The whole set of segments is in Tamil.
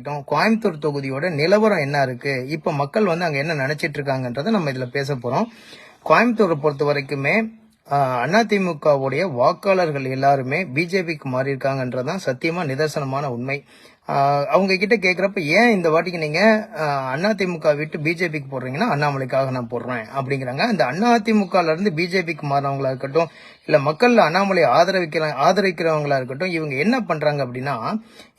வரைக்கும் கோயம்புத்தூர் தொகுதியோட நிலவரம் என்ன இருக்கு? இப்ப மக்கள் வந்து அங்க என்ன நினைச்சிட்டு இருக்காங்கன்றதை நம்ம இதுல பேச போறோம். கோயம்புத்தூரை பொறுத்த வரைக்குமே அதிமுகவுடைய வாக்காளர்கள் எல்லாருமே பிஜேபிக்கு மாறி இருக்காங்கன்றதான் சத்தியமா நிதர்சனமான உண்மை. அவங்க கிட்ட கேக்குறப்ப ஏன் இந்த வாட்டிக்கு நீங்க அண்ணா அதிமுக விட்டு பிஜேபிக்கு போடுறீங்கன்னா அண்ணாமலைக்காக நான் போடுறேன். அப்படிங்கிறாங்க. இந்த அதிமுகல இருந்து பிஜேபிக்கு மாறினவங்களா இருக்கட்டும் இல்ல மக்கள் அண்ணாமலை ஆதரவிக்கிற ஆதரிக்கிறவங்களா இருக்கட்டும் இவங்க என்ன பண்றாங்க அப்படின்னா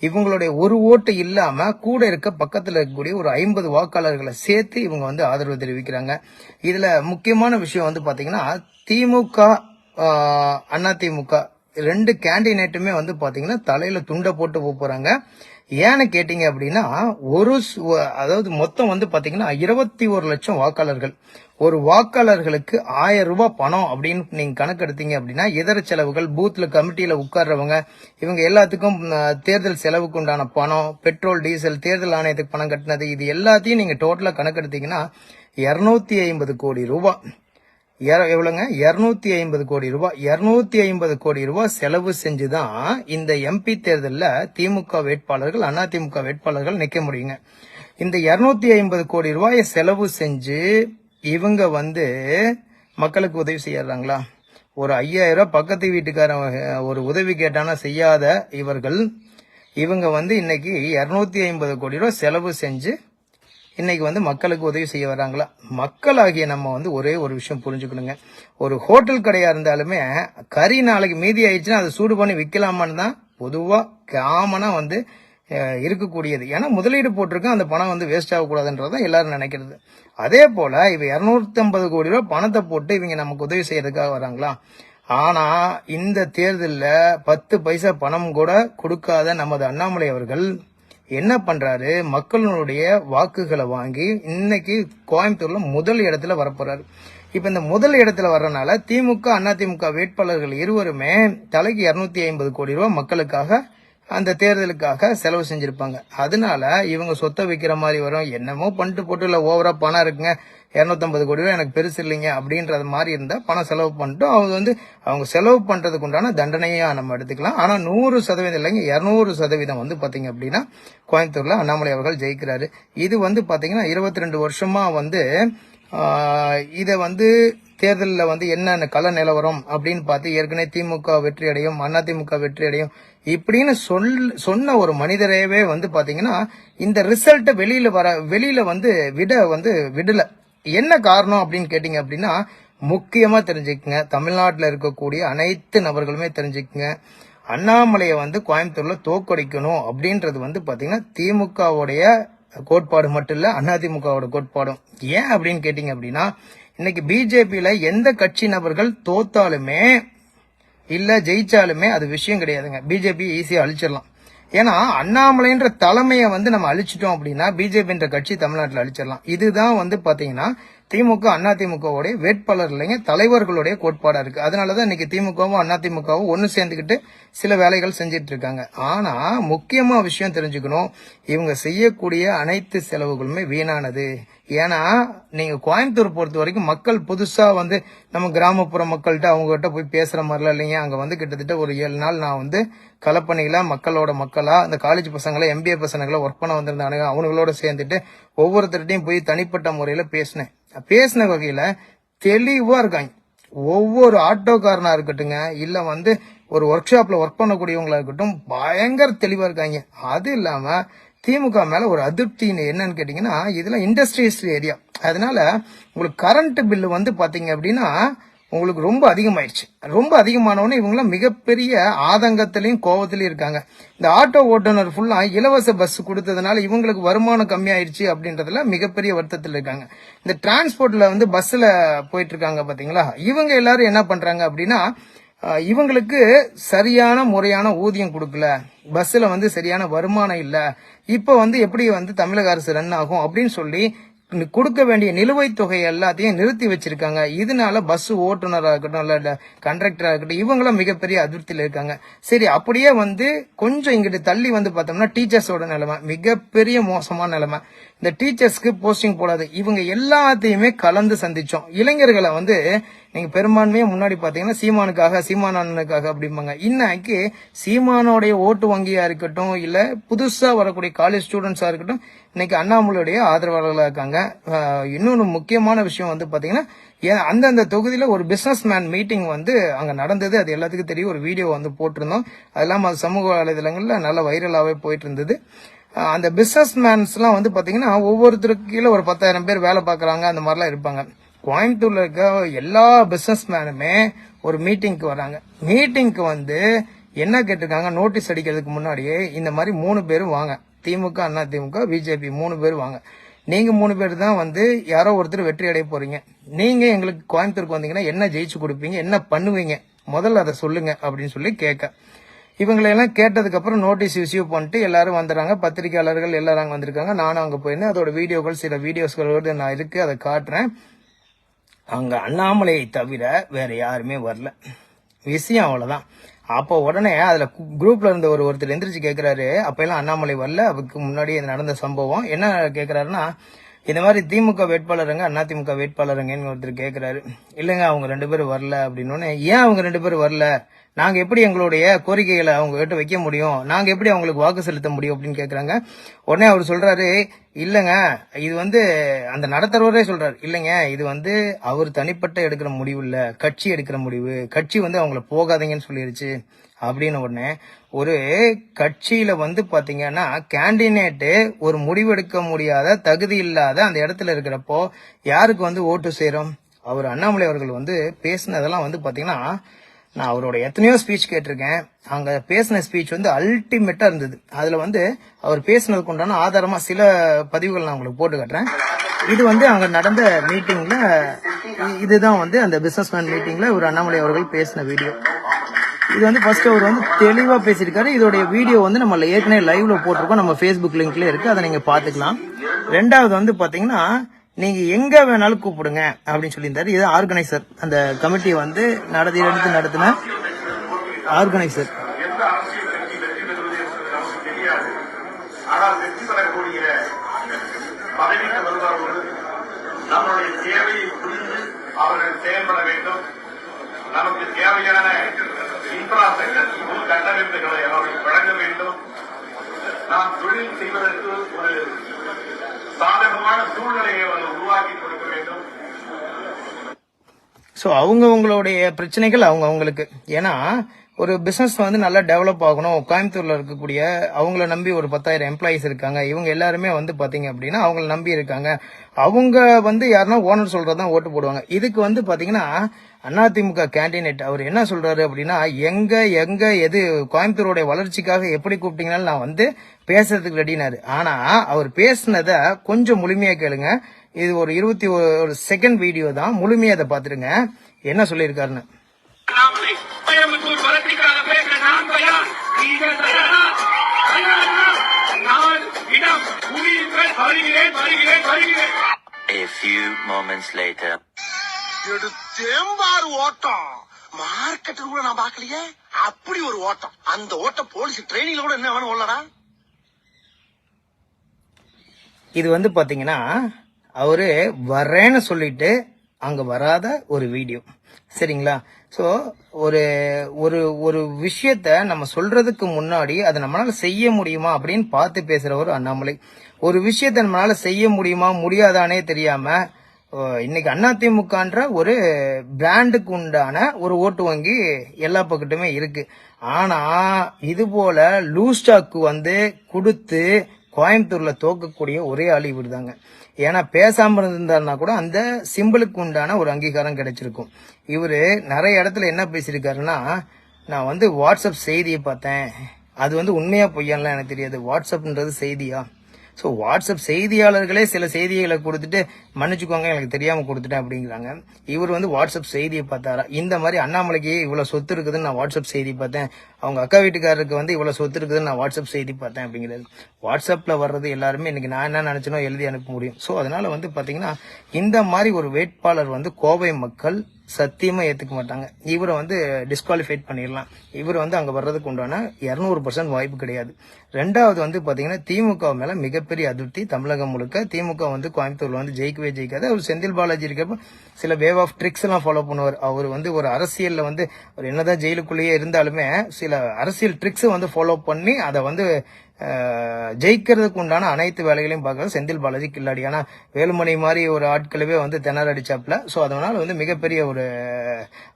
இவங்களுடைய ஒரு ஓட்டு இல்லாம கூட இருக்க பக்கத்துல இருக்கக்கூடிய ஒரு ஐம்பது வாக்காளர்களை சேர்த்து இவங்க வந்து ஆதரவு தெரிவிக்கிறாங்க. இதுல முக்கியமான விஷயம் வந்து பாத்தீங்கன்னா திமுக ஆஹ், அதிமுக ரெண்டு கேண்டிடேட்டுமே வந்து பாத்தீங்கன்னா தலையில துண்டை போட்டு போகிறாங்க போறாங்க. ஏன்னு கேட்டீங்க அப்படின்னா ஒரு அதாவது மொத்தம் வந்து பாத்தீங்கன்னா இருபத்தி ஒரு லட்சம் வாக்காளர்கள். ஒரு வாக்காளர்களுக்கு ஆயிரம் ரூபாய் பணம் அப்படின்னு நீங்க கணக்கு எடுத்தீங்க அப்படின்னா இதர செலவுகள் பூத்ல கமிட்டியில உட்கார்றவங்க இவங்க எல்லாத்துக்கும் தேர்தல் செலவுக்கு உண்டான பணம் பெட்ரோல் டீசல் தேர்தல் ஆணையத்துக்கு பணம் கட்டினது இது எல்லாத்தையும் நீங்க டோட்டலா கணக்கு எடுத்தீங்கன்னா இருநூத்தி ஐம்பது கோடி ரூபாய். எர- எவ்வளவுங்க? இருநூத்தி ஐம்பது கோடி ரூபாய் இருநூத்தி ஐம்பது கோடி ரூபாய் செலவு செஞ்சுதான் இந்த எம்பி தேர்தலில் திமுக வேட்பாளர்கள் அதிமுக வேட்பாளர்கள் நிக்க முடியுங்க. இந்த இருநூத்தி ஐம்பது கோடி ரூபாயை செலவு செஞ்சு இவங்க வந்து மக்களுக்கு உதவி செய்யறாங்களா? ஒரு ஐயாயிரம் ரூபாய் பக்கத்து வீட்டுக்காரன் ஒரு உதவி கேட்டானா செய்யாத இவர்கள் இவங்க வந்து இன்னைக்கு இருநூத்தி ஐம்பது கோடி ரூபாய் செலவு செஞ்சு இன்னைக்கு வந்து மக்களுக்கு உதவி செய்ய வராங்களா மக்களாகிய நம்ம வந்து ஒரே ஒரு விஷயம் புரிஞ்சுக்கணுங்க. ஒரு ஹோட்டல் கடையா இருந்தாலுமே கறி நாளைக்கு மீதி ஆயிடுச்சுன்னா அதை சூடு பண்ணி விற்கலாமான்னு தான் பொதுவாக காமனாக வந்து இருக்கக்கூடியது. ஏன்னா முதலீடு போட்டிருக்கோம் அந்த பணம் வந்து வேஸ்ட் ஆகக்கூடாதுன்றதான் எல்லாரும் நினைக்கிறது. அதே போல இவ இரநூத்தம்பது கோடி ரூபாய் பணத்தை போட்டு இவங்க நமக்கு உதவி செய்யறதுக்காக வராங்களா ஆனா இந்த தேர்தலில் பத்து பைசா பணம் கூட கொடுக்காத நமது அண்ணாமலை அவர்கள் என்ன பண்றாரு? மக்களுடைய வாக்குகளை வாங்கி இன்னைக்கு கோயம்புத்தூர்ல முதல் இடத்துல வரப்போறாரு. இப்ப இந்த முதல் இடத்துல வர்றதுனால திமுக அதிமுக வேட்பாளர்கள் இருவருமே தலைக்கு இருநூத்தி ஐம்பது கோடி ரூபாய் மக்களுக்காக அந்த தேர்தலுக்காக செலவு செஞ்சிருப்பாங்க. அதனால இவங்க சொத்தை விற்கிற மாதிரி வரும். என்னமோ பண்ணிட்டு போட்டு இல்லை ஓவரா பணம் இருக்குங்க. 250 கோடி ரூபா எனக்கு பெருசு இல்லைங்க அப்படின்றது மாதிரி இருந்தா பணம் செலவு பண்ணிட்டு அவங்க வந்து அவங்க செலவு பண்றதுக்கு உண்டான தண்டனையா நம்ம எடுத்துக்கலாம். ஆனா நூறு சதவீதம் இல்லைங்க இருநூறு சதவீதம் வந்து பாத்தீங்க அப்படின்னா கோயம்புத்தூர்ல அண்ணாமலை அவர்கள் ஜெயிக்கிறாரு. இது வந்து பாத்தீங்கன்னா இருபத்தி ரெண்டு வருஷமா வந்து இதை வந்து தேர்தலில் வந்து என்னென்ன கள நிலவரம் அப்படின்னு பார்த்து ஏற்கனவே திமுக வெற்றி அடையும் அதிமுக வெற்றி அடையும் இப்படின்னு சொல் சொன்ன ஒரு மனிதரையவே வந்து பாத்தீங்கன்னா இந்த ரிசல்ட்டை வெளியில வர வெளியில வந்து விட வந்து விடல. என்ன காரணம் அப்படின்னு கேட்டீங்க அப்படின்னா முக்கியமா தெரிஞ்சுக்கங்க. தமிழ்நாட்டில் இருக்கக்கூடிய அனைத்து நபர்களுமே தெரிஞ்சுக்கங்க. அண்ணாமலையை வந்து கோயம்புத்தூர்ல தோக்கடிக்கணும் அப்படின்றது வந்து பாத்தீங்கன்னா திமுகவுடைய கோட்பாடு மட்டும் இல்ல அதிமுகவோட கோட்பாடும். ஏன் அப்படின்னு கேட்டீங்க அப்படின்னா இன்னைக்கு பிஜேபியில எந்த கட்சி நபர்கள் தோத்தாலுமே இல்ல ஜெயிச்சாலுமே அது விஷயம் கிடையாதுங்க. பிஜேபி ஈஸியா அழிச்சிடலாம். ஏன்னா அண்ணாமலைன்ற தலைமையை வந்து நம்ம அழிச்சிட்டோம் அப்படின்னா பிஜேபின்ற கட்சி தமிழ்நாட்டில் அழிச்சிடலாம். இதுதான் வந்து பாத்தீங்கன்னா திமுக அதிமுகவுடைய வேட்பாளர் இல்லைங்க தலைவர்களுடைய கோட்பாடா இருக்கு. அதனாலதான் இன்னைக்கு திமுகவும் அதிமுகவும் ஒன்னு சேர்ந்துக்கிட்டு சில வேலைகள் செஞ்சிட்டு இருக்காங்க ஆனா முக்கியமா விஷயம் தெரிஞ்சுக்கணும். இவங்க செய்யக்கூடிய அனைத்து செலவுகளுமே வீணானது. ஏன்னா நீங்க கோயம்புத்தூர் பொறுத்த வரைக்கும் மக்கள் புதுசா வந்து நம்ம கிராமப்புற மக்கள்கிட்ட அவங்க கிட்ட போய் பேசுற மாதிரிலாம் இல்லைங்க. அங்க வந்து கிட்டத்தட்ட ஒரு ஏழு நாள் நான் வந்து களப்பணியில மக்களோட மக்களா இந்த காலேஜ் பசங்களை எம்பிஏ பசங்களை ஒர்க் பண்ண வந்திருந்தானுங்க. அவங்களோட சேர்ந்துட்டு ஒவ்வொருத்தர்கிட்டையும் போய் தனிப்பட்ட முறையில பேசினேன். பேசின வகையில தெளிவா இருக்காங்க. ஒவ்வொரு ஆட்டோக்காரனா இருக்கட்டுங்க இல்ல வந்து ஒரு ஒர்க் ஷாப்ல ஒர்க் பண்ணக்கூடியவங்களா இருக்கட்டும் பயங்கர தெளிவா இருக்காங்க. அது இல்லாம திமுக மேல ஒரு அதிருப்தி என்னன்னு கேட்டீங்கன்னா இதெல்லாம் இண்டஸ்ட்ரியல் ஏரியா அதனால உங்களுக்கு கரண்ட் பில்லு வந்து பாத்தீங்க அப்படின்னா உங்களுக்கு ரொம்ப அதிகமாயிடுச்சு. ரொம்ப அதிகமானவொடனே இவங்களாம் மிகப்பெரிய ஆதங்கத்திலையும் கோவத்திலையும் இருக்காங்க. இந்த ஆட்டோ ஓட்டுநர் ஃபுல்லா இலவச பஸ் கொடுத்ததுனால இவங்களுக்கு வருமானம் கம்மியாயிருச்சு அப்படின்றதுல மிகப்பெரிய வருத்தத்தில் இருக்காங்க. இந்த டிரான்ஸ்போர்ட்ல வந்து பஸ்ல போயிட்டு இருக்காங்க பாத்தீங்களா? இவங்க எல்லாரும் என்ன பண்றாங்க அப்படின்னா இவங்களுக்கு சரியான முறையான ஊதியம் கொடுக்கல. பஸ்ல வந்து சரியான வருமானம் இல்லை. இப்ப வந்து எப்படி வந்து தமிழக அரசு ரன் ஆகும் அப்படின்னு சொல்லி கொடுக்க வேண்டிய நிலுவைத் தொகை எல்லாத்தையும் நிறுத்தி வச்சிருக்காங்க. இதனால பஸ் ஓட்டுநராக இருக்கட்டும் இல்ல கண்டக்டரா இருக்கட்டும் இவங்களும் மிகப்பெரிய அதிருப்தியில இருக்காங்க. சரி அப்படியே வந்து கொஞ்சம் இங்கிட்டு தள்ளி வந்து பார்த்தோம்னா டீச்சர்ஸோட நிலைமை மிகப்பெரிய மோசமான நிலைமை. இந்த டீச்சர்ஸ்க்கு போஸ்டிங் போடாது. இவங்க எல்லாத்தையுமே கலந்து சந்திச்சோம். இளைஞர்களை வந்து நீங்க பெரும்பான்மையை முன்னாடி பாத்தீங்கன்னா சீமானுக்காக சீமான் அப்படிம்பாங்க. இன்னைக்கு சீமானோடைய ஓட்டு வங்கியா இருக்கட்டும் இல்ல புதுசா வரக்கூடிய காலேஜ் ஸ்டூடெண்ட்ஸா இருக்கட்டும் இன்னைக்கு அண்ணாமலையுடைய ஆதரவாளர்களா இருக்காங்க. ஆஹ் இன்னொன்னு முக்கியமான விஷயம் வந்து பாத்தீங்கன்னா ஏன் அந்தந்த தொகுதியில ஒரு பிசினஸ் மேன் மீட்டிங் வந்து அங்க நடந்தது. அது எல்லாத்துக்கும் தெரியும். ஒரு வீடியோ வந்து போட்டிருந்தோம். அது இல்லாம அது சமூக வலைதளங்கள்ல நல்ல வைரலாவே போயிட்டு இருந்தது. அந்த பிசினஸ் மேன்ஸ்லாம் வந்து பார்த்தீங்கன்னா ஒவ்வொருத்தருக்கு கீழே ஒரு பத்தாயிரம் பேர் வேலை பார்க்குறாங்க அந்த மாதிரிலாம் இருப்பாங்க. கோயம்புத்தூரில் இருக்க எல்லா பிஸ்னஸ் மேனுமே ஒரு மீட்டிங்க்கு வராங்க. மீட்டிங்க்கு வந்து என்ன கேட்டிருக்காங்க? நோட்டீஸ் அடிக்கிறதுக்கு முன்னாடியே இந்த மாதிரி மூணு பேரும் வாங்க. திமுக அண்ணா திமுக பிஜேபி மூணு பேர் வாங்க. நீங்கள் மூணு பேர் தான் வந்து யாரோ ஒருத்தர் வெற்றி அடைய போறீங்க. நீங்கள் எங்களுக்கு கோயம்புத்தூருக்கு வந்தீங்கன்னா என்ன ஜெயிச்சு கொடுப்பீங்க? என்ன பண்ணுவீங்க? முதல்ல அதை சொல்லுங்க அப்படின்னு சொல்லி கேட்க. இவங்களெல்லாம் கேட்டதுக்கப்புறம் நோட்டீஸ் இஷ்யூ பண்ணிட்டு எல்லாரும் வந்துடுறாங்க. பத்திரிகையாளர்கள் எல்லாரும் அங்கே வந்திருக்காங்க. நானும் அங்கே போயிருந்தேன் அதோட வீடியோக்கள் சில வீடியோஸ்களோடு நான் இருக்கு அதை காட்டுறேன். அங்கே அண்ணாமலையை தவிர வேற யாருமே வரல. விஷயம் அவ்வளோதான் அப்போ உடனே அதில் குரூப்பில் குரூப்ல இருந்த ஒரு ஒருத்தர் எந்திரிச்சு கேட்குறாரு அப்ப எல்லாம் அண்ணாமலை வரல. அதுக்கு முன்னாடி நடந்த சம்பவம். என்ன கேட்குறாருன்னா இந்த மாதிரி திமுக வேட்பாளருங்க அண்ணா திமுக வேட்பாளருங்கன்னு ஒருத்தர் கேட்குறாரு இல்லைங்க அவங்க ரெண்டு பேரும் வரல அப்படின்னு ஏன் அவங்க ரெண்டு பேரும் வரல? நாங்க எப்படி எங்களுடைய கோரிக்கைகளை அவங்க கிட்ட வைக்க முடியும்? நாங்க எப்படி அவங்களுக்கு வாக்கு செலுத்த முடியும் அப்படின்னு கேட்குறாங்க உடனே அவர் சொல்றாரு இல்லைங்க இது வந்து அந்த நடத்துறவரே சொல்றாரு. இல்லைங்க இது வந்து அவர் தனிப்பட்ட எடுக்கிற முடிவு இல்ல. கட்சி எடுக்கிற முடிவு. கட்சி வந்து அவங்கள போகாதீங்கன்னு சொல்லிருச்சு. அப்படின்னு உடனே ஒரு கட்சியில வந்து பாத்தீங்கன்னா கேண்டிடேட்டு ஒரு முடிவெடுக்க முடியாத தகுதி இல்லாத அந்த இடத்துல இருக்கிறப்போ யாருக்கு வந்து ஓட்டு சேரும்? அவர் அண்ணாமலை அவர்கள் வந்து பேசினதெல்லாம் வந்து பாத்தீங்கன்னா நான் அவரோட எத்தனையோ ஸ்பீச் கேட்டிருக்கேன். அங்க பேசின ஸ்பீச் வந்து அல்டிமேட்டா இருந்தது. அதுல வந்து அவர் பேசினதுக்கு உண்டான ஆதாரமா சில பதிவுகள் நான் உங்களுக்கு போட்டு காட்டுறேன். இது வந்து அங்க நடந்த மீட்டிங்ல இதுதான் வந்து அந்த பிசினஸ் மேன் மீட்டிங்ல ஒரு அண்ணாமலை அவர்கள் பேசின வீடியோ இது வந்து ஃபர்ஸ்ட் அவர் வந்து தெளிவாக பேசியிருக்காரு. இதோடைய வீடியோ வந்து நம்ம ஏற்கனவே லைவ்ல போட்டிருக்கோம். நம்ம ஃபேஸ்புக் லிங்க்ல இருக்கு. அதை நீங்க பாத்துக்கலாம் ரெண்டாவது வந்து பாத்தீங்கன்னா நீங்க எங்க வேணாலும் கூப்பிடுங்க அப்படின்னு சொல்லியிருந்தாரு. இது ஆர்கனைசர் அந்த கமிட்டியை வந்து நடத்தி எடுத்து நடத்தின ஆர்கனைசர் நம்மளுடைய தேவையை புரிந்து அவர்கள் செயல்பட வேண்டும். நமக்கு தேவையான இன்ஃப்ராஸ்ட்ரக்சர் உள்கட்டமைப்புகளை அவர்கள் வழங்க வேண்டும். நாம் தொழில் செய்வதற்கு ஒரு சாதகமான சூழ்நிலையை அவர்கள் உருவாக்கி கொடுக்க வேண்டும். ஸோ அவங்கவுங்களுடைய பிரச்சனைகள் அவங்க அவங்களுக்கு. ஏன்னா ஒரு பிசினஸ் வந்து நல்லா டெவலப் ஆகணும். கோயம்புத்தூர்ல இருக்கக்கூடிய அவங்கள நம்பி ஒரு பத்தாயிரம் எம்ப்ளாயிஸ் இருக்காங்க. இவங்க எல்லாருமே வந்து பாத்தீங்க அப்படின்னா அவங்கள நம்பி இருக்காங்க. அவங்க வந்து யாருன்னா ஓனர் சொல்றதான் ஓட்டு போடுவாங்க. இதுக்கு வந்து பாத்தீங்கன்னா அதிமுக கேண்டிடேட் அவர் என்ன சொல்றாரு அப்படின்னா எங்க எங்க எது கோயம்புத்தூருடைய வளர்ச்சிக்காக எப்படி கூப்பிட்டீங்கனாலும் நான் வந்து பேசுறதுக்கு ரெடினாரு ஆனா அவர் பேசினத கொஞ்சம் முழுமையா கேளுங்க. இது ஒரு இருபத்தி ஒரு செகண்ட் வீடியோ தான். முழுமையா அதை பாத்துருங்க என்ன சொல்லியிருக்காருன்னு. அண்ணாமலை கோயம்புத்தூர் வளர்ச்சிக்காக பேச நான் தயார் நீங்கள் தயாரா தயாரா நான் இடம். புரியுங்கள் வருகிறேன் வருகிறேன் வருகிறேன். A few moments later. எடுத்தேம்பாரு ஓட்டம். மார்க்கெட்டில் கூட நான் பார்க்கலையே? அப்படி ஒரு ஓட்டம். அந்த ஓட்டம் போலீஸ் ட்ரைனிங்ல கூட என்ன வேணும் உள்ளடா இது வந்து பாத்தீங்கன்னா அவரு வரேன்னு சொல்லிட்டு அங்கே வராத ஒரு வீடியோ சரிங்களா? ஸோ ஒரு ஒரு ஒரு விஷயத்த நம்ம சொல்றதுக்கு முன்னாடி அதை நம்மளால செய்ய முடியுமா அப்படின்னு பார்த்து பேசுற ஒரு அண்ணாமலை. ஒரு விஷயத்த நம்மளால செய்ய முடியுமா முடியாதானே தெரியாம இன்னைக்கு அதிமுகன்ற ஒரு பிராண்டுக்கு உண்டான ஒரு ஓட்டு வங்கி எல்லா பக்கத்துமே இருக்கு. ஆனா இது போல லூஸ்டாக்கு வந்து கொடுத்து கோயம்புத்தூர்ல தோக்கக்கூடிய ஒரே ஆள் இவர் தாங்க ஏன்னா பேசாம இருந்தாருன்னா கூட அந்த சிம்பிளுக்கு உண்டான ஒரு அங்கீகாரம் கிடைச்சிருக்கும். இவரு நிறைய இடத்துல என்ன பேசியிருக்காருன்னா நான் வந்து வாட்ஸ்அப் செய்தியை பார்த்தேன். அது வந்து உண்மையா பொய்யான்லாம் எனக்கு தெரியாது. வாட்ஸ்அப்ன்றது செய்தியா? ஸோ வாட்ஸ்அப் செய்தியாளர்களே சில செய்திகளை கொடுத்துட்டு மன்னிச்சுக்கோங்க எனக்கு தெரியாம கொடுத்துட்டேன் அப்படிங்கிறாங்க. இவர் வந்து வாட்ஸ்அப் செய்தியை பார்த்தாரா? இந்த மாதிரி அண்ணாமலைக்கு இவ்வளவு சொத்து இருக்குதுன்னு நான் வாட்ஸ்அப் செய்தி பார்த்தேன். அவங்க அக்கா வீட்டுக்காரருக்கு வந்து இவ்வளவு சொத்து இருக்குதுன்னு நான் வாட்ஸ்அப் செய்தி பார்த்தேன் அப்படிங்கிறது. வாட்ஸ்அப்ல வர்றது எல்லாருமே இன்னைக்கு நான் என்ன நினைச்சனோ எழுதி அனுப்ப முடியும். ஸோ அதனால வந்து பாத்தீங்கன்னா இந்த மாதிரி ஒரு வேட்பாளர் வந்து கோவை மக்கள் சத்தியமா ஏத்துக்க மாட்டாங்க. இவரை வந்து டிஸ்குவாலிஃபைட் பண்ணிடலாம். இவர் வந்து அங்க வர்றதுக்கு உண்டான இருநூறு பர்சன்ட் வாய்ப்பு கிடையாது. ரெண்டாவது வந்து பாத்தீங்கன்னா திமுக மேல மிகப்பெரிய அதிருப்தி தமிழகம் முழுக்க. திமுக வந்து கோயம்புத்தூர்ல வந்து ஜெயிக்கவே ஜெயிக்காது. அவர் செந்தில் பாலாஜி இருக்கப்ப சில வேவ் ஆஃப் ட்ரிக்ஸ் எல்லாம் ஃபாலோ பண்ணுவார். அவர் வந்து ஒரு அரசியல்ல வந்து அவர் என்னதான் ஜெயிலுக்குள்ளேயே இருந்தாலுமே சில அரசியல் ட்ரிக்ஸ் வந்து ஃபாலோ பண்ணி அதை வந்து ஜெயிக்கிறதுக்கு உண்டான அனைத்து வேலைகளையும் பார்க்கறது செந்தில் பாலாஜி கில்லாடி. ஆனா வேலுமணி மாதிரி ஒரு ஆட்களவே வந்து திணற அடிச்சாப்ல ஸோ அதனால வந்து மிகப்பெரிய ஒரு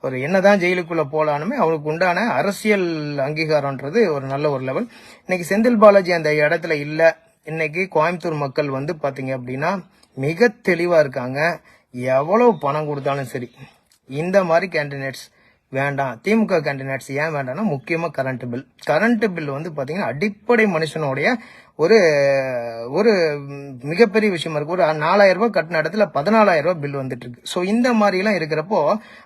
ஒரு என்னதான் ஜெயிலுக்குள்ள போலானுமே அவருக்கு உண்டான அரசியல் அங்கீகாரம்ன்றது ஒரு நல்ல ஒரு லெவல் இன்னைக்கு செந்தில் பாலாஜி அந்த இடத்துல இல்ல. இன்னைக்கு கோயம்புத்தூர் மக்கள் வந்து பாத்தீங்க அப்படின்னா மிக தெளிவா இருக்காங்க. எவ்வளவு பணம் கொடுத்தாலும் சரி. இந்த மாதிரி கேண்டிடேட்ஸ் வேண்டாம். திமுக கேண்டிடேட்ஸ் ஏன் வேண்டாம்னா முக்கியமா கரண்ட் பில் கரண்ட் பில் வந்து பாத்தீங்கன்னா அடிப்படை மனுஷனுடைய ஒரு ஒரு மிகப்பெரிய விஷயமா இருக்கு. ஒரு நாலாயிரம் ரூபாய் கட்டின இடத்துல பதினாலாயிரம் ரூபாய் பில் வந்துட்டு இருக்கு ஸோ இந்த மாதிரிலாம் இருக்கிறப்போ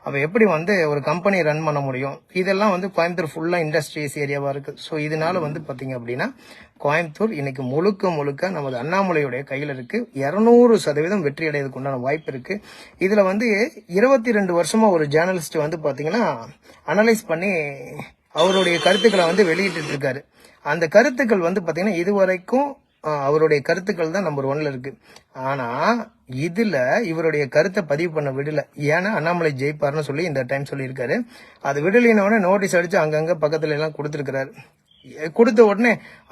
அவள் எப்படி வந்து ஒரு கம்பெனி ரன் பண்ண முடியும்? இதெல்லாம் வந்து கோயம்புத்தூர் ஃபுல்லாக இண்டஸ்ட்ரீஸ் ஏரியாவாக இருக்கு. ஸோ இதனால வந்து பார்த்தீங்க அப்படின்னா கோயம்புத்தூர் இன்னைக்கு முழுக்க முழுக்க நமது அண்ணாமலையுடைய கையில் இருக்கு. இரநூறு சதவீதம் வெற்றி அடையிறதுக்கு உண்டான வாய்ப்பு இருக்கு. இதில் வந்து இருபத்தி ரெண்டு வருஷமா ஒரு ஜேர்னலிஸ்ட் வந்து பார்த்தீங்கன்னா அனலைஸ் பண்ணி அவருடைய கருத்துக்களை வந்து வெளியிட்டு இருக்காரு. அந்த கருத்துக்கள் வந்து பார்த்தீங்கன்னா இதுவரைக்கும் அவருடைய கருத்துக்கள் தான் நம்பர் ஒன்ல இருக்கு. ஆனா இதுல இவருடைய கருத்தை பதிவு பண்ண விடல. ஏன்னா அண்ணாமலை ஜெயிப்பார்னு சொல்லி இந்த டைம் சொல்லியிருக்காரு. அது விடலினவன நோட்டீஸ் அடிச்சு அங்கங்க பக்கத்துல எல்லாம் கொடுத்துருக்காரு கொடுத்த உடனே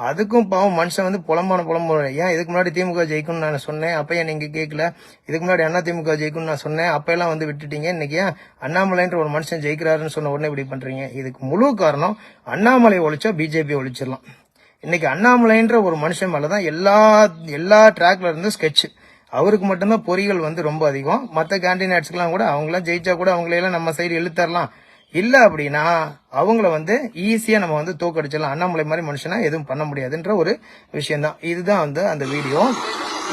அதுக்கும் பாவம் மனுஷன் வந்து புலம்பான புலம்பு ஏன் இதுக்கு முன்னாடி திமுக ஜெயிக்கும்னு நான் சொன்னேன். அப்பயே ஏன் கேட்கல இதுக்கு முன்னாடி அண்ணா திமுக ஜெயிக்கும்னு நான் சொன்னேன். அப்ப வந்து விட்டுட்டீங்க. இன்னைக்கு ஏன் அண்ணாமலைன்ற ஒரு மனுஷன் ஜெயிக்கிறாருன்னு சொன்ன உடனே இப்படி பண்ணுறீங்க இதுக்கு முழு காரணம் அண்ணாமலை ஒழிச்சா பிஜேபி ஒழிச்சிடலாம். இன்னைக்கு அண்ணாமலைன்ற ஒரு மனுஷன் மேலே தான் எல்லா எல்லா ட்ராக்ல இருந்து ஸ்கெட்ச் அவருக்கு மட்டும்தான் பொறிகள் வந்து ரொம்ப அதிகம். மற்ற கேண்டிடேட்ஸ்க்கெல்லாம் கூட அவங்களாம் ஜெயிச்சா கூட அவங்களையெல்லாம் நம்ம சைடு இழுத்தரலாம். இல்ல அப்படின்னா அவங்கள வந்து ஈஸியா நம்ம வந்து தோக்கடிச்சிடலாம். அண்ணாமலை மாதிரி மனுஷனா எதுவும் பண்ண முடியாதுன்ற ஒரு விஷயம் தான் இதுதான் வந்து அந்த வீடியோ.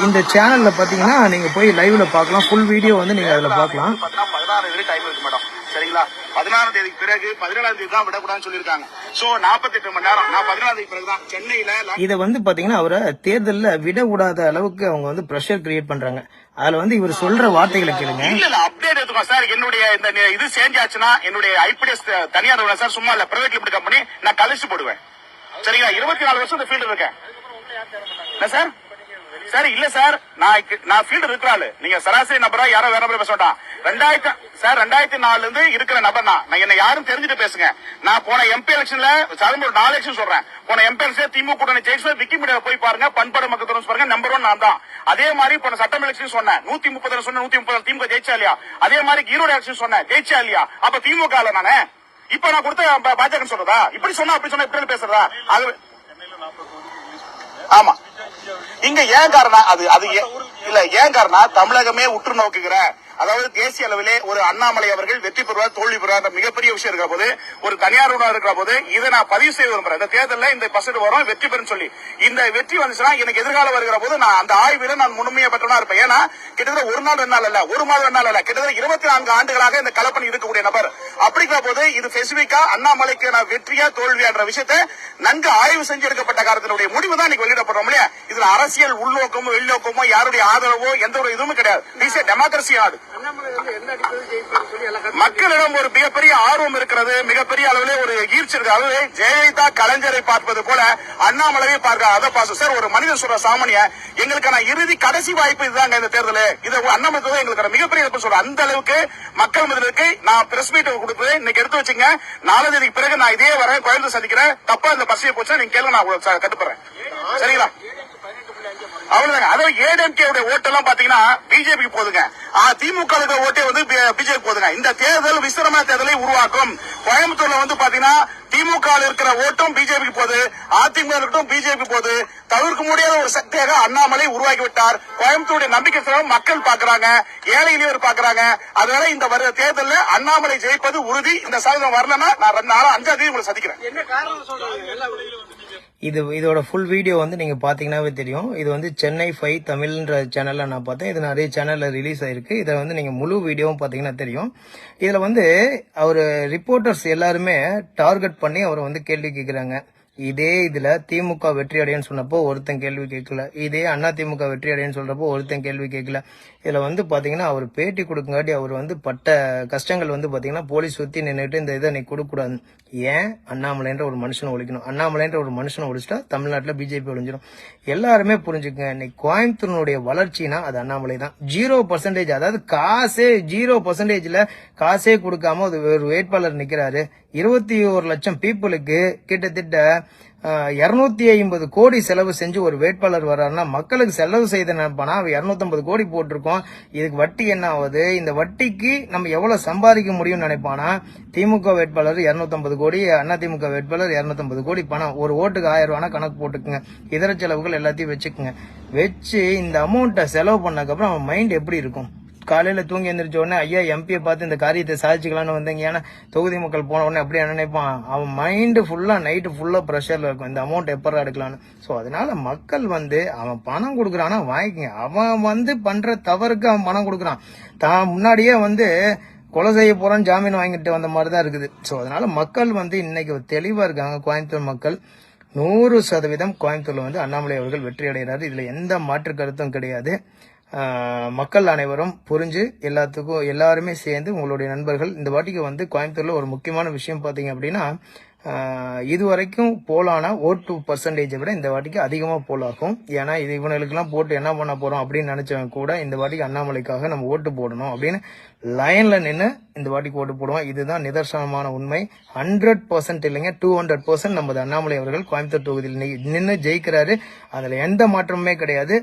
இந்த சேனல்ல பாத்தீங்கன்னா நீங்க போய் லைவ்ல பார்க்கலாம். ஃபுல் வீடியோ வந்து நீங்க அதுல பார்க்கலாம். பாத்தீங்கன்னா பதினாறு தேதி டைம் இருக்கு மேடம் சரிங்களா? பதினாறாம் தேதிக்கு பிறகு பதினேழாம் தேதி தான் விடக்கூடாதுன்னு சொல்லியிருக்காங்க. சோ நாற்பத்தெட்டு மணி நேரம். நான் பதினாறாம் தேதி பிறகு தான் சென்னையில இதை வந்து பாத்தீங்கன்னா அவரை தேர்தல்ல விட விடாத அளவுக்கு அவங்க வந்து ப்ரெஷர் கிரியேட் பண்றாங்க. அதுல வந்து இவர் சொல்ற வார்த்தைகளை கேளுங்க. இல்ல இல்ல அப்டேட் எடுத்துக்கோ சார் என்னுடைய இந்த இது சேஞ்ச் ஆச்சுன்னா என்னுடைய ஐபிஎஸ் தனியார் நிறுவனம் சார் சும்மா இல்ல பிரைவேட் லிமிடெட் கம்பெனி நான் கழிச்சு போடுவேன். சரிங்களா? இருபத்தி நாலு வருஷம் இந்த ஃபீல்டு இருக்கேன். என்ன சார்? சார் இல்ல சார். நான் நான் ஃபீல்டு இருக்கிறாள் நீங்க சராசரி நபரா யாரோ வேற நபரா பேச வேண்டாம் ரெண்டாயிரத்தி சார் ரெண்டாயிரத்தி நாலுல இருந்து இருக்கிற நபர் நான். என்ன யாரும் தெரிஞ்சுட்டு பேசுங்க. நான் போன எம்பி எலெக்ஷன்ல சாதாரண ஒரு நாலு எலெக்ஷன் சொல்றேன். போன எம்பி எலெக்ஷன் திமுக கூட்டணி ஜெயிச்சு விக்கிமீடியா போய் பாருங்க. பண்பாடு மக்கள் தொடர்ந்து பாருங்க. நம்பர் ஒன் நான் தான். அதே மாதிரி போன சட்டம் எலெக்ஷன் சொன்னேன். நூத்தி முப்பது சொன்ன நூத்தி முப்பது திமுக ஜெயிச்சா இல்லையா? அதே மாதிரி ஈரோடு எலெக்ஷன் சொன்னேன். ஜெயிச்சா இல்லையா? அப்ப திமுக ல நானே? இப்ப நான் கொடுத்த பாஜக சொல்றதா? இப்படி சொன்னா அப்படி சொன்னா இப்படி பேசுறதா? அது ஆமா. இங்க ஏன் காரணம்? அது அது இல்ல ஏன் காரணம்? தமிழகமே உற்று நோக்குகிற அதாவது தேசிய அளவிலே ஒரு அண்ணாமலை அவர்கள் வெற்றி பெறுவார் தோல்வி பெறுவார் மிகப்பெரிய விஷயம் இருக்கிற போது ஒரு தனியார் உணவு இருக்கிற போது இதை நான் பதிவு செய்ய விரும்புறேன். இந்த தேர்தலில் இந்த பர்சன்ட் வரும் வெற்றி பெறும் சொல்லி. இந்த வெற்றி வந்துச்சுன்னா எனக்கு எதிர்காலம் வருகிற போது நான் அந்த ஆய்வில நான் முழுமையா பெற்றவனா இருப்பேன். ஏன்னா கிட்டத்தட்ட ஒரு நாள் ரெண்டு நாள் இல்ல ஒரு மாதம் ரெண்டு நாள் இல்ல கிட்டத்தட்ட இருபத்தி நான்கு ஆண்டுகளாக இந்த கலப்பணி இருக்கக்கூடிய நபர். அப்படிங்கிற போது இது ஸ்பெசிபிக்கா அண்ணாமலைக்கு நான் வெற்றியா தோல்வியான்ற விஷயத்தை நன்கு ஆய்வு செஞ்சு எடுக்கப்பட்ட காரணத்தினுடைய முடிவு தான் இன்னைக்கு வெளியிடப்படுறோம் இல்லையா? இதுல அரசியல் உள்நோக்கமோ வெளிநோக்கமோ யாருடைய ஆதரவோ எந்த ஒரு இதுவும் கிடையாது. டெமோக்ரஸி நாடு மக்களிடம் ஒரு மிகப்பெரிய ஆர்வம் இருக்கிறது மிகப்பெரிய அளவிலே ஒரு ஈர்ச்சி இருக்கு அதாவது ஜெயலலிதா கலைஞரை பார்ப்பது போல அண்ணாமலையை பார்க்க அதை பாச சார் ஒரு மனிதன் சொல்ற சாமானிய எங்களுக்கான இறுதி கடைசி வாய்ப்பு இதுதாங்க இந்த தேர்தல். இது அண்ணாமலை தான் எங்களுக்கான மிகப்பெரிய சொல்றேன் அந்த அளவுக்கு மக்கள் மதிலுக்கு நான் பிரஸ் மீட் கொடுத்து இன்னைக்கு எடுத்து வச்சுங்க. நாலாம் தேதிக்கு பிறகு நான் இதே வர கோயம்புத்தூர் சந்திக்கிறேன் தப்பா இந்த பஸ்ஸை போச்சா நீங்க கேளுங்க நான் கட்டுப்படுறேன். சரிங்களா? அவ்வளவுதாங்க. அதாவது ஏடிஎம்கே உடைய ஓட்டெல்லாம் பாத்தீங்கன்னா பிஜேபி போதுங்க. திமுக இருக்கிற ஓட்டே வந்து பிஜேபி போதுங்க. இந்த தேர்தல் விசிரம தேர்தலை உருவாக்கும். கோயம்புத்தூர்ல வந்து பாத்தீங்கன்னா திமுக இருக்கிற ஓட்டும் பிஜேபிக்கு போகுது. அதிமுக இருக்கட்டும் பிஜேபி போகுது. தவிர்க்க முடியாத ஒரு சக்தியாக அண்ணாமலை உருவாக்கி விட்டார் கோயம்புத்தூருடைய நம்பிக்கை சிலரும் மக்கள் பாக்குறாங்க. ஏழை எளியவர் பாக்குறாங்க அதனால இந்த வருகிற தேர்தலில் அண்ணாமலை ஜெயிப்பது உறுதி. இந்த சாதனம் வரலன்னா நான் ரெண்டு நாளும் அஞ்சாம் தேதி உங்களை சந்திக்கிறேன். இது இதோட ஃபுல் வீடியோ வந்து நீங்க பாத்தீங்கன்னாவே தெரியும். இது வந்து சென்னை ஃபைவ் தமிழ்ன்ற சேனல்ல நான் பார்த்தேன். இது நிறைய சேனல்ல ரிலீஸ் ஆயிருக்கு. இதை வந்து நீங்க முழு வீடியோவும் பாத்தீங்கன்னா தெரியும். இதுல வந்து அவர் ரிப்போர்ட்டர்ஸ் எல்லாருமே டார்கெட் பண்ணி அவரை வந்து கேள்வி கேட்கிறாங்க இதே இதுல திமுக வெற்றி அடையன்னு சொன்னப்போ ஒருத்தன் கேள்வி கேட்கல. இதே அண்ணா திமுக வெற்றி அடையன்னு சொல்றப்போ ஒருத்தன் கேள்வி கேட்கல. இதுல வந்து பாத்தீங்கன்னா அவர் பேட்டி கொடுக்குங்காட்டி அவர் வந்து பட்ட கஷ்டங்கள் வந்து பாத்தீங்கன்னா போலீஸ் சுத்தி நின்றுட்டு இந்த இதை நீ கொடுக்கூடாது ஏன்? அண்ணாமலைன்ற ஒரு மனுஷனை ஒழிக்கணும். அண்ணாமலைன்ற ஒரு மனுஷனை ஒழிச்சிட்டா தமிழ்நாட்டில் பிஜேபி ஒழிஞ்சிடும் எல்லாருமே புரிஞ்சுக்கங்க. இன்னைக்கு கோயம்புத்தூரினுடைய வளர்ச்சினா அது அண்ணாமலை தான். ஜீரோ பர்சன்டேஜ் அதாவது காசே ஜீரோ பர்சன்டேஜ்ல காசே கொடுக்காம ஒரு ஒரு வேட்பாளர் நிக்கிறாரு. இருபத்தி ஒரு லட்சம் பீப்புளுக்கு கிட்டத்தட்ட இருநூத்தி ஐம்பது கோடி செலவு செஞ்சு ஒரு வேட்பாளர் வர்றாருன்னா மக்களுக்கு செலவு செய்த நினைப்பானா? அவன் இருநூத்தம்பது கோடி போட்டிருக்கோம். இதுக்கு வட்டி என்ன ஆகுது? இந்த வட்டிக்கு நம்ம எவ்வளவு சம்பாதிக்க முடியும்னு நினைப்பானா? திமுக வேட்பாளர் இருநூத்தம்பது கோடி அண்ணா திமுக வேட்பாளர் இருநூத்தம்பது கோடி பணம். ஒரு ஓட்டுக்கு ஆயிரம் ரூபானா கணக்கு போட்டுக்குங்க. இதர செலவுகள் எல்லாத்தையும் வச்சுக்குங்க. வச்சு இந்த அமௌண்ட்டை செலவு பண்ணக்கப்புறம் அவன் மைண்ட் எப்படி இருக்கும்? காலையில தூங்கி எந்திரிச்ச உடனே ஐயா எம்பியை பார்த்து இந்த காரியத்தை சாதிச்சுக்கலாம்னு வந்தீங்க. ஏன்னா தொகுதி மக்கள் போன உடனே அப்படியே நினைப்பான். அவன் மைண்டு ஃபுல்லா நைட்டு ஃபுல்லா ப்ரெஷர்ல இருக்கும். இந்த அமௌண்ட் எப்பரா எடுக்கலாம்னு. ஸோ அதனால மக்கள் வந்து அவன் பணம் கொடுக்குறான்னா வாங்கிக்கங்க. அவன் வந்து பண்ற தவறுக்கு அவன் பணம் கொடுக்குறான். தான் முன்னாடியே வந்து கொலை செய்ய போறான்னு ஜாமீன் வாங்கிட்டு வந்த மாதிரி தான் இருக்குது. ஸோ அதனால மக்கள் வந்து இன்னைக்கு தெளிவா இருக்காங்க. கோயம்புத்தூர் மக்கள் நூறு சதவீதம் கோயம்புத்தூர்ல வந்து அண்ணாமலை அவர்கள் வெற்றி அடைகிறார். இதுல எந்த மாற்று கருத்தும் கிடையாது. மக்கள் அனைவரும் புரிஞ்சு எல்லாத்துக்கும் எல்லாருமே சேர்ந்து உங்களுடைய நண்பர்கள் இந்த வாட்டிக்கு வந்து கோயம்புத்தூர்ல ஒரு முக்கியமான விஷயம் பாத்தீங்க அப்படின்னா இது வரைக்கும் போலானா போலான ஓட்டு பர்சன்டேஜை விட இந்த வாட்டிக்கு அதிகமாக போலாகும் ஏன்னா இது இவனுக்கெல்லாம் போட்டு என்ன பண்ண போகிறோம் அப்படின்னு நினைச்சவன் கூட இந்த வாட்டிக்கு அண்ணாமலைக்காக நம்ம ஓட்டு போடணும் அப்படின்னு லைனில் நின்று இந்த வாட்டிக்கு ஓட்டு போடுவோம். இதுதான் நிதர்சனமான உண்மை. ஹண்ட்ரட் பர்சன்ட் இல்லைங்க டூ ஹண்ட்ரட் பர்சன்ட் நமது அண்ணாமலை அவர்கள் கோயம்புத்தூர் தொகுதியில் நின்று ஜெயிக்கிறாரு. அதில் எந்த மாற்றமுமே கிடையாது.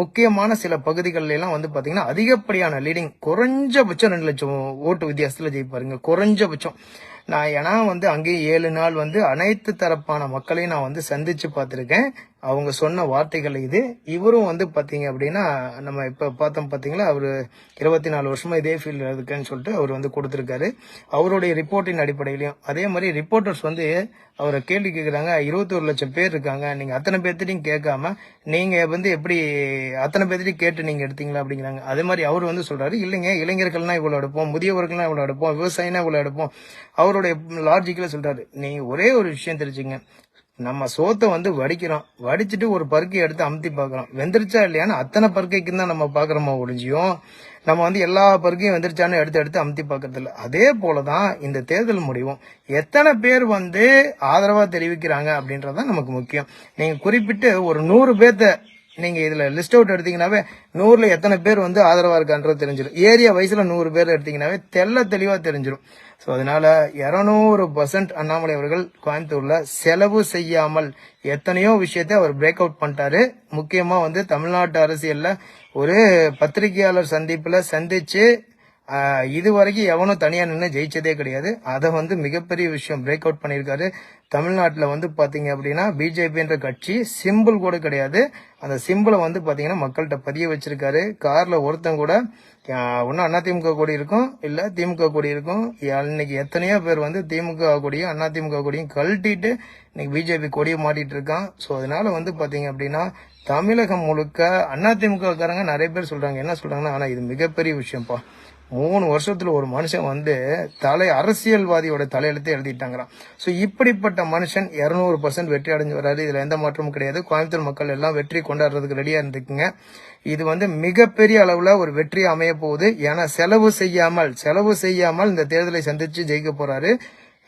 முக்கியமான சில பகுதிகளில் வந்து பார்த்தீங்கன்னா அதிகப்படியான லீடிங் குறைஞ்சபட்சம் ரெண்டு லட்சம் ஓட்டு வித்தியாசத்தில் ஜெயிப்பாருங்க. குறைஞ்சபட்சம். நான் ஏன்னா வந்து அங்கேயும் ஏழு நாள் வந்து அனைத்து தரப்பான மக்களையும் நான் வந்து சந்திச்சு பார்த்துருக்கேன். அவங்க சொன்ன வார்த்தைகள் இது. இவரும் வந்து பார்த்தீங்க அப்படின்னா நம்ம இப்போ பார்த்தோம் பார்த்தீங்களா அவர் இருபத்தி நாலு வருஷமாக இதே ஃபீல்டில் இருக்குன்னு சொல்லிட்டு அவர் வந்து கொடுத்துருக்காரு. அவருடைய ரிப்போர்ட்டின் அடிப்படையிலையும் அதே மாதிரி ரிப்போர்ட்டர்ஸ் வந்து அவரை கேள்வி கேட்குறாங்க இருபத்தோரு லட்சம் பேர் இருக்காங்க நீங்கள் அத்தனை பேர்த்திட்டையும் கேட்காம நீங்கள் வந்து எப்படி அத்தனை பேர்த்திட்டையும் கேட்டு நீங்கள் எடுத்தீங்களா அப்படிங்கிறாங்க. அதே மாதிரி அவர் வந்து சொல்கிறாரு இல்லைங்க இளைஞர்கள்னா இவ்வளோ எடுப்போம் முதியவர்கள்னா இவ்வளோ எடுப்போம் விவசாயினா இவ்வளோ எடுப்போம். அவருடைய லாஜிக்கில் சொல்கிறாரு நீ ஒரே ஒரு விஷயம் தெரிஞ்சுங்க நம்ம சோத்தை வந்து வடிக்கிறோம். வடிச்சிட்டு ஒரு பருக்கை எடுத்து அமுத்தி பார்க்கறோம். வெந்துருச்சா இல்லையான்னு அத்தனை பருக்கைக்கு தான் நம்ம பார்க்குறோமோ ஒழிஞ்சியும் நம்ம வந்து எல்லா பருக்கையும் வெந்துருச்சான்னு எடுத்து எடுத்து அமுத்தி பார்க்கறது இல்லை அதே போலதான் இந்த தேர்தல் முடிவும். எத்தனை பேர் வந்து ஆதரவா தெரிவிக்கிறாங்க அப்படின்றதான் நமக்கு முக்கியம். நீங்க குறிப்பிட்டு ஒரு நூறு பேர்த்த நீங்க இதுல லிஸ்ட் அவுட் எடுத்தீங்கன்னாவே நூறுல எத்தனை பேர் வந்து ஆதரவா இருக்கான்றது தெரிஞ்சிடும் ஏரியா வயசுல நூறு பேர் எடுத்தீங்கன்னாவே தெல்ல தெளிவா தெரிஞ்சிடும் ஸோ அதனால இரநூறு பர்சன்ட் அண்ணாமலை அவர்கள் கோயம்புத்தூர்ல செலவு செய்யாமல் எத்தனையோ விஷயத்தை அவர் பிரேக் அவுட் பண்ணிட்டாரு. முக்கியமா வந்து தமிழ்நாட்டு அரசியல்ல ஒரு பத்திரிகையாளர் சந்திப்புல சந்திச்சு இது வரைக்கும் எவனும் தனியா நின்று ஜெயிச்சதே கிடையாது. அதை வந்து மிகப்பெரிய விஷயம் பிரேக் அவுட் பண்ணியிருக்காரு. தமிழ்நாட்டில் வந்து பாத்தீங்க அப்படின்னா பிஜேபின்ற கட்சி சிம்பிள் கூட கிடையாது. அந்த சிம்பிளை வந்து பாத்தீங்கன்னா மக்கள்கிட்ட பதிய வச்சிருக்காரு. கார்ல ஒருத்தன் கூட ஒன்னும் திமுக கூட இருக்கும் இல்ல திமுக கூட இருக்கும். இன்னைக்கு எத்தனையோ பேர் வந்து திமுக கூடயும் அண்ணா திமுக கூடயும் கழட்டிட்டு இன்னைக்கு பிஜேபி கொடியை மாட்டிட்டு இருக்கான். ஸோ அதனால வந்து பாத்தீங்க அப்படின்னா தமிழகம் முழுக்க அதிமுக காரங்க நிறைய பேர் சொல்றாங்க. என்ன சொல்றாங்கன்னா ஆனா இது மிகப்பெரிய விஷயம்ப்பா. மூணு வருஷத்துல ஒரு மனுஷன் வந்து தலை அரசியல்வாதியோட தலையெழுத்து எழுதிட்டாங்கிறான். சோ இப்படிப்பட்ட மனுஷன் இருநூறு பர்சன்ட் வெற்றி அடைஞ்சு வராரு. இதுல எந்த மாற்றமும் கிடையாது. கோயம்புத்தூர் மக்கள் எல்லாம் வெற்றி கொண்டாடுறதுக்கு ரெடியா இருந்துக்குங்க. இது வந்து மிகப்பெரிய அளவுல ஒரு வெற்றி அமைய போகுது. ஏன்னா செலவு செய்யாமல் செலவு செய்யாமல் இந்த தேர்தலை சந்திச்சு ஜெயிக்க போறாரு.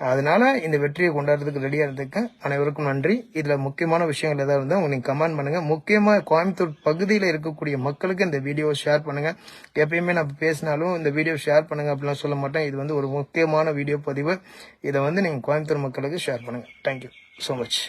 அதனால இந்த வெற்றியை கொண்டாடுறதுக்கு ரெடியா இருந்துக்க அனைவருக்கும் நன்றி. இதுல முக்கியமான விஷயங்கள் ஏதாவது இருந்தா நீங்க கமெண்ட் பண்ணுங்க. முக்கியமா கோயம்புத்தூர் பகுதியில் இருக்கக்கூடிய மக்களுக்கு இந்த வீடியோ ஷேர் பண்ணுங்க. எப்பயுமே நான் பேசினாலும் இந்த வீடியோ ஷேர் பண்ணுங்க அப்படிலாம் சொல்ல மாட்டேன். இது வந்து ஒரு முக்கியமான வீடியோ பதிவு. இதை வந்து நீங்க கோயம்புத்தூர் மக்களுக்கு ஷேர் பண்ணுங்க. Thank you so much